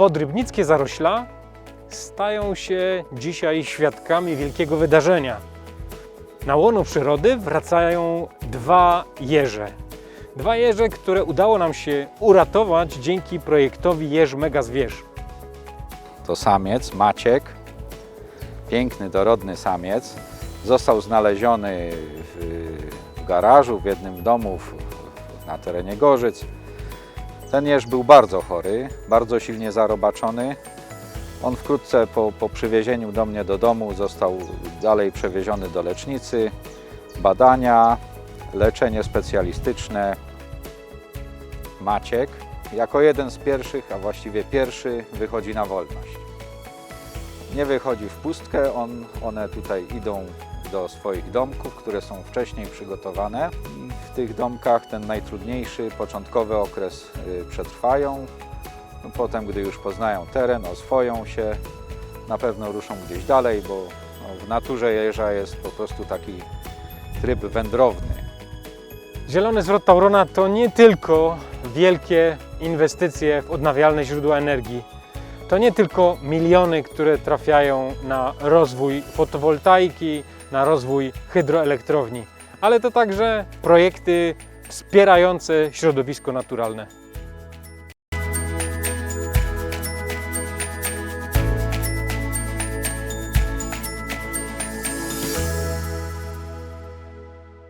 podrybnickie zarośla stają się dzisiaj świadkami wielkiego wydarzenia. Na łono przyrody wracają dwa jeże. Dwa jeże, które udało nam się uratować dzięki projektowi Jeż Mega Zwierz. To samiec, Maciek, piękny, dorodny samiec. Został znaleziony w, garażu w jednym domu w, na terenie Gorzyc. Ten jeż był bardzo chory, bardzo silnie zarobaczony. On wkrótce po, po przywiezieniu do mnie do domu został dalej przewieziony do lecznicy. Badania, leczenie specjalistyczne. Maciek jako jeden z pierwszych, a właściwie pierwszy wychodzi na wolność. Nie wychodzi w pustkę, on, one tutaj idą do swoich domków, które są wcześniej przygotowane. W tych domkach ten najtrudniejszy, początkowy okres y, przetrwają. No, potem, gdy już poznają teren, oswoją się, na pewno ruszą gdzieś dalej, bo no, w naturze jeża jest po prostu taki tryb wędrowny. Zielony zwrot Taurona to nie tylko wielkie inwestycje w odnawialne źródła energii. To nie tylko miliony, które trafiają na rozwój fotowoltaiki, na rozwój hydroelektrowni, ale to także projekty wspierające środowisko naturalne.